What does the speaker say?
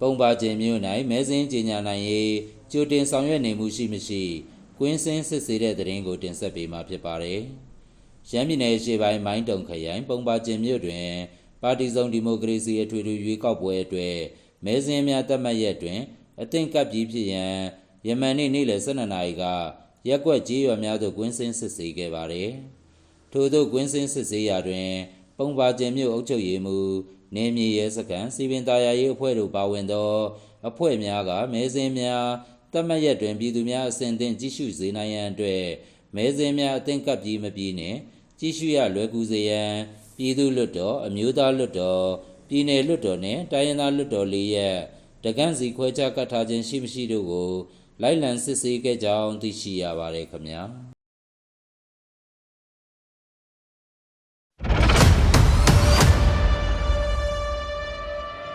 ပုံပါကျင်မြို့၌မဲစင်းကြေညာနိုင်ရေးကြိုတင်ဆောင်ရွက်နေမှုရှိမရှိကွင်းစင်းစစ်ဆေးတဲ့သတင်းကိုတင်ဆက်ပေးမှာဖြစ်ပါတယ်။ရမ်းပြည်နယ်ရှေ့ပိုင်းမိုင်းတုံခရိုင်ပုံပါကျင်မြို့တွင် ပါတီစုံဒီမိုကရေစီအထွေထွေရွေးကောက်ပွဲအတွက်မဲစင်းများတက်မှတ်ရက်တွင် အသင့်ကပ်ပြီးဖြစ်ရန်ယမန်နေ့နေ့လယ်12နာရီကရက်ကွက်ကြီးရွာများသို့ကွင်းစင်းစစ်ဆေးခဲ့ပါတယ်။ထို့သောကွင်းစင်းစစ်ဆေးရာတွင် ပုံပါကျင်မြို့အုပ်ချုပ်ရေးမှူး နေမြေရဲစခန်းစီပင်သားယာရေးအဖွဲ့တို့ပါဝင်သော အဖွဲ့များကမဲစင်းများတတ်မှတ်ရက်တွင်ပြည်သူများအစဉ်အသင့်ကြည့်ရှုစေနိုင်ရန်အတွက်မဲစင်းများအသင့်ကပ်ပြီးမပြီးနှင့်ကြည့်ရှုရလွယ်ကူစေရန်ပြည်သူ့လွတ်တော်အမျိုးသားလွတ်တော်ပြည်내လွတ်တော်နှင့်တိုင်းရင်းသားလွတ်တော်လေးရက်တကန့်စီခွဲခြားကတ်ထားခြင်းရှိမရှိတို့ကိုလိုက်လံစစ်ဆေးခဲ့ကြောင်းသိရှိရပါတယ်ခင်ဗျာ